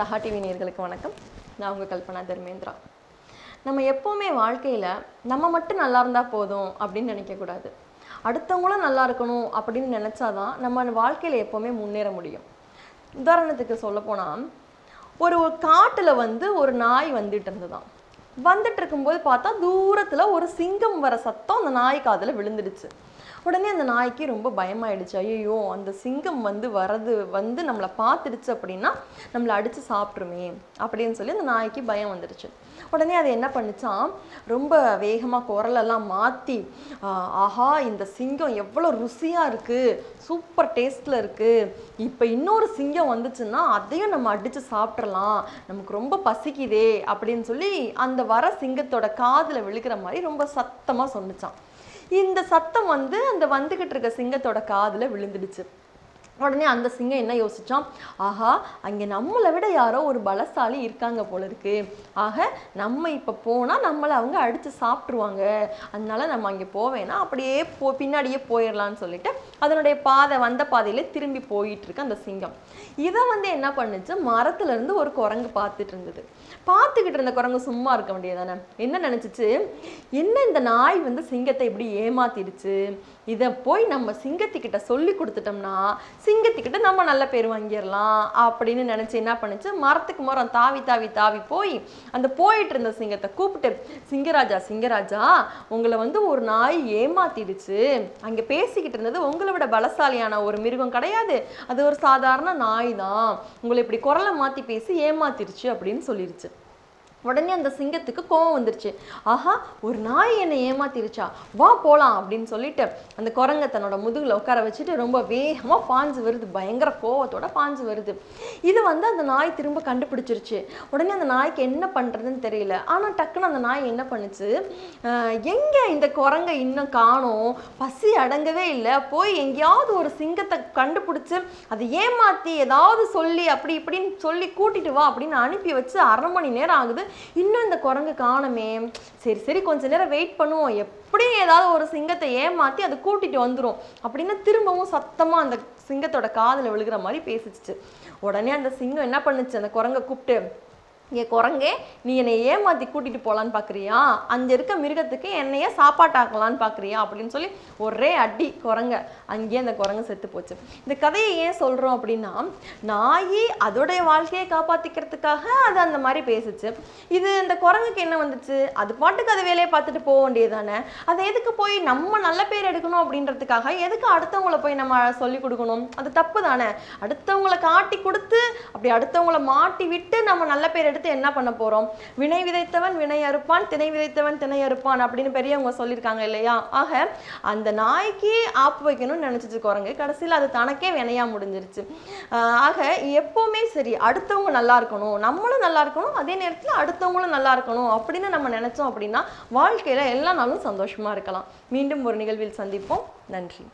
சஹா TV நேர்களுக்கு வணக்கம். நான் உங்கள் கல்பனா தர்மேந்திரா. நம்ம எப்போவுமே வாழ்க்கையில் நம்ம மட்டும் நல்லா இருந்தால் போதும் அப்படின்னு நினைக்கக்கூடாது அடுத்தவங்களும் நல்லா இருக்கணும் அப்படின்னு நினச்சாதான் நம்ம வாழ்க்கையில் எப்போவுமே முன்னேற முடியும். உதாரணத்துக்கு சொல்லப்போனால் ஒரு காட்டில் வந்து ஒரு நாய் வந்துட்டு இருந்ததுதான் வந்துட்டு இருக்கும்போது பார்த்தா தூரத்தில் ஒரு சிங்கம் வர சத்தம் அந்த நாய் காதில் விழுந்துடுச்சு. உடனே அந்த நாய்க்கு ரொம்ப பயமாயிடுச்சு. ஐயோ அந்த சிங்கம் வந்து வரது வந்து நம்மளை பார்த்துடுச்சு அப்படின்னா நம்மளை அடித்து சாப்பிட்ருமே அப்படின்னு சொல்லி அந்த நாய்க்கு பயம் வந்துடுச்சு. உடனே அது என்ன பண்ணுச்சான் ரொம்ப வேகமாக குரலெல்லாம் மாற்றி ஆஹா இந்த சிங்கம் எவ்வளோ ருசியாக இருக்குது சூப்பர் டேஸ்ட்டில் இருக்குது இப்போ இன்னொரு சிங்கம் வந்துச்சுன்னா அதையும் நம்ம அடித்து சாப்பிட்றலாம் நமக்கு ரொம்ப பசிக்குதே அப்படின்னு சொல்லி அந்த வர சிங்கத்தோட காதில் விழுக்கிற மாதிரி ரொம்ப சத்தமாக சொன்னிச்சான் இந்த சத்தம் வந்து அந்த வந்துகிட்டு இருக்க சிங்கத்தோட காதில் விழுந்துடுச்சு. உடனே அந்த சிங்கம் என்ன யோசித்தான் ஆஹா அங்கே நம்மளை விட யாரோ ஒரு பலசாலி இருக்காங்க போல இருக்கு. ஆக நம்ம இப்போ போனால் நம்மளை அவங்க அடித்து சாப்பிட்ருவாங்க அதனால நம்ம அங்கே போவேன்னா அப்படியே போ பின்னாடியே போயிடலான்னு சொல்லிட்டு அதனுடைய பாதை வந்த பாதையிலே திரும்பி போயிட்டு இருக்கு அந்த சிங்கம். இதை வந்து என்ன பண்ணுச்சு? மரத்துல இருந்து ஒரு குரங்கு பார்த்துட்டு இருந்தது. பார்த்துக்கிட்டு இருந்த குரங்கு சும்மா இருக்க வேண்டியதானே என்ன நினைச்சிச்சு? என்ன இந்த நாய் வந்து சிங்கத்தை இப்படி ஏமாத்திடுச்சு? இதை போய் நம்ம சிங்கத்துக்கிட்ட சொல்லி கொடுத்துட்டோம்னா சிங்கத்துக்கிட்ட நம்ம நல்ல பேர் வாங்கிடலாம் அப்படின்னு நினைச்சு என்ன பண்ணுச்சு? மரத்துக்கு மரம் தாவி தாவி தாவி போய் அந்த போயிட்டு இருந்த சிங்கத்தை கூப்பிட்டு சிங்கராஜா சிங்கராஜா உங்களை வந்து ஒரு நாய் ஏமாத்திடுச்சு. அங்கே பேசிக்கிட்டு இருந்தது உங்களை விட பலசாலியான ஒரு மிருகம் கிடையாது. அது ஒரு சாதாரண நாய் தான். உங்களை இப்படி குரலை மாற்றி பேசி ஏமாத்திடுச்சு அப்படின்னு சொல்லிருச்சு. உடனே அந்த சிங்கத்துக்கு கோவம் வந்துருச்சு. ஆஹா ஒரு நாய் என்னை ஏமாத்திருச்சா? வா போகலாம் அப்படின்னு சொல்லிட்டு அந்த குரங்கை தன்னோட முதுகில் உட்கார வச்சுட்டு ரொம்ப வேகமாக பாஞ்சு வருது. பயங்கர கோவத்தோட பாஞ்சு வருது. இது வந்து அந்த நாய் திரும்ப கண்டுபிடிச்சிருச்சு. உடனே அந்த நாய்க்கு என்ன பண்ணுறதுன்னு தெரியல. ஆனால் டக்குன்னு அந்த நாய் என்ன பண்ணுச்சு? எங்கே இந்த குரங்கை இன்னும் காணோம்? பசி அடங்கவே இல்லை. போய் எங்கேயாவது ஒரு சிங்கத்தை கண்டுபிடிச்சி அதை ஏமாற்றி ஏதாவது சொல்லி அப்படி இப்படின்னு சொல்லி கூட்டிட்டு வா அப்படின்னு அனுப்பி வச்சு அரை மணி நேரம் ஆகுது. இன்னும் இந்த குரங்கு காணமே. சரி சரி கொஞ்ச நேரம் வெயிட் பண்ணுவோம். எப்படியும் ஏதாவது ஒரு சிங்கத்தை ஏமாத்தி அதை கூட்டிட்டு வந்துரும். அப்படின்னு திரும்பவும் சத்தமா அந்த சிங்கத்தோட காதுல விழுகிற மாதிரி பேசிச்சு உடனே அந்த சிங்கம் என்ன பண்ணுச்சு? அந்த குரங்கை கூப்பிட்டு இங்கே குரங்கே நீ என்னை ஏமாற்றி கூட்டிகிட்டு போகலான்னு பார்க்குறியா அங்கே இருக்க மிருகத்துக்கு என்னையே சாப்பாட்டாக்கலான்னு பார்க்குறியா அப்படின்னு சொல்லி ஒரே அடி குரங்க. அங்கேயே அந்த குரங்கு செத்து போச்சு. இந்த கதையை ஏன் சொல்கிறோம் அப்படின்னா நாய் அதோடைய வாழ்க்கையை காப்பாற்றிக்கிறதுக்காக அது அந்த மாதிரி பேசுச்சு. இது இந்த குரங்குக்கு என்ன வந்துச்சு? அது பாட்டுக்கு அது வேலையை பார்த்துட்டு போக வேண்டியது தானே அதை எதுக்கு போய் நம்ம நல்ல பேர் எடுக்கணும் அப்படின்றதுக்காக எதுக்கு அடுத்தவங்கள போய் நம்ம சொல்லி கொடுக்கணும்? அது தப்பு தானே அடுத்தவங்களை காட்டி கொடுத்து அப்படி அடுத்தவங்களை மாட்டி விட்டு நம்ம நல்ல பேர் எடுத்து என்ன பண்ண போறோம்? வினை விதைத்தவன் வினை அறுப்பான் திணை விதைத்தவன் திணை அறுப்பான் அப்படின்னு பெரியவங்க சொல்லியிருக்காங்க இல்லையா? ஆக அந்த நாய்க்கு ஆப்பு வைக்கணும்னு நினைச்சிட்டு குரங்கு கடைசியில் அது தனக்கே வினையா முடிஞ்சிருச்சு. ஆக எப்பவுமே சரி அடுத்தவங்க நல்லா இருக்கணும் நம்மளும் நல்லா இருக்கணும் அதே நேரத்தில் அடுத்தவங்களும் நல்லா இருக்கணும் அப்படின்னு நம்ம நினைச்சோம் அப்படின்னா வாழ்க்கையில எல்லா நாளும் சந்தோஷமா இருக்கலாம். மீண்டும் ஒரு நிகழ்வில் சந்திப்போம். நன்றி.